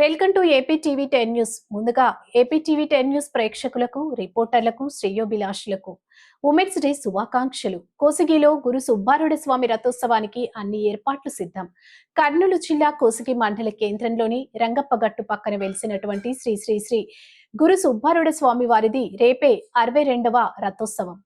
Welcome to AP TV ten news. ముందుగా AP TV ten news ప్రేక్షకులకు రిపోర్టర్లకు శ్రేయోభిలాషులకు women's day శుభాకాంక్షలు. కోసిగిలో గురు సుబ్బారుడి స్వామి రథోత్సవానికి అన్ని ఏర్పాట్లు సిద్ధం. కర్నూలు జిల్లా కోసిగి మండల కేంద్రంలోని రంగప్పగట్టు పక్కన వెలిసినటువంటి శ్రీ శ్రీ శ్రీ గురు సుబ్బారుడి స్వామి వారిది రేపే అరవై రెండవ రథోత్సవం.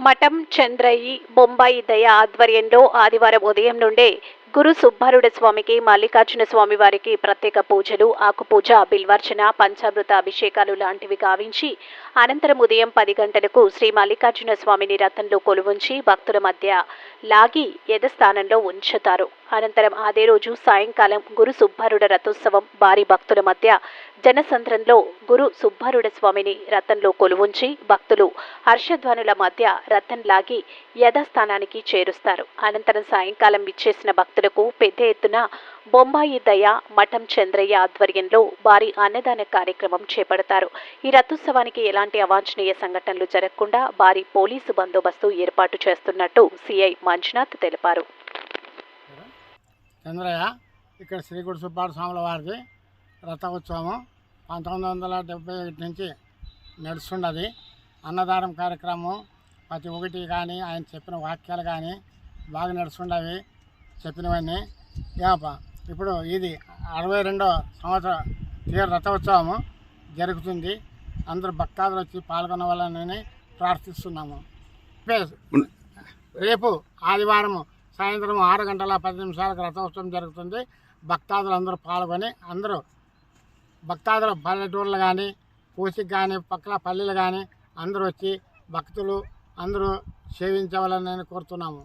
మఠం చంద్రయ్యి బొంబాయి దయ ఆధ్వర్యంలో ఆదివారం ఉదయం నుండే గురు సుబ్బారుడ స్వామికి మల్లికార్జున స్వామి వారికి ప్రత్యేక పూజలు ఆకుపూజ బిల్వార్చన పంచామృత అభిషేకాలు లాంటివి గావించి అనంతరం ఉదయం పది గంటలకు శ్రీ మల్లికార్జున స్వామిని రథంలో కొలువుంచి భక్తుల మధ్య లాగి యథస్థానంలో ఉంచుతారు. అనంతరం అదే రోజు సాయంకాలం గురు సుబ్బారుడ రథోత్సవం భారీ భక్తుల మధ్య జనసంద్రంలో గురు సుబ్బారుడ స్వామిని రథంలో కొలువుంచి భక్తులు హర్షధ్వనుల మధ్య రథం లాగి యథాస్థానానికి చేరుస్తారు. అనంతరం సాయంకాలం విచ్చేసిన భక్తులకు పెద్ద ఎత్తున బొంబాయి దయ మఠం చంద్రయ్య ఆధ్వర్యంలో భారీ అన్నదాన కార్యక్రమం చేపడతారు. ఈ రథోత్సవానికి ఎలాంటి అవాంఛనీయ సంఘటనలు జరగకుండా భారీ పోలీసు బందోబస్తు ఏర్పాటు చేస్తున్నట్టు సిఐ మంజునాథ్ తెలిపారు. చంద్రయ్య ఇక్కడ శ్రీ గుడి సుబ్బాడు స్వాముల వారిది రథోత్సవం పంతొమ్మిది వందల డెబ్బై ఒకటి నుంచి నడుస్తున్నది. అన్నదానం కార్యక్రమం ప్రతి ఒక్కటి కానీ ఆయన చెప్పిన వాక్యాలు కానీ బాగా నడుస్తుండవి చెప్పినవన్నీ. ఏమప్ప ఇప్పుడు ఇది అరవై రెండో సంవత్సర తీర రథోత్సవము జరుగుతుంది. అందరూ భక్తాదులు వచ్చి పాల్గొనవాలని ప్రార్థిస్తున్నాము. రేపు- రేపు ఆదివారం సాయంత్రం ఆరు గంటల పది నిమిషాలకు రథోత్సవం జరుగుతుంది. భక్తాదులు అందరూ పాల్గొని అందరూ భక్తాదులు పల్లెటూర్లు కానీ పూసికి కానీ పక్కన పల్లెలు కానీ అందరూ వచ్చి భక్తులు అందరూ సేవించవాలని కోరుతున్నాము.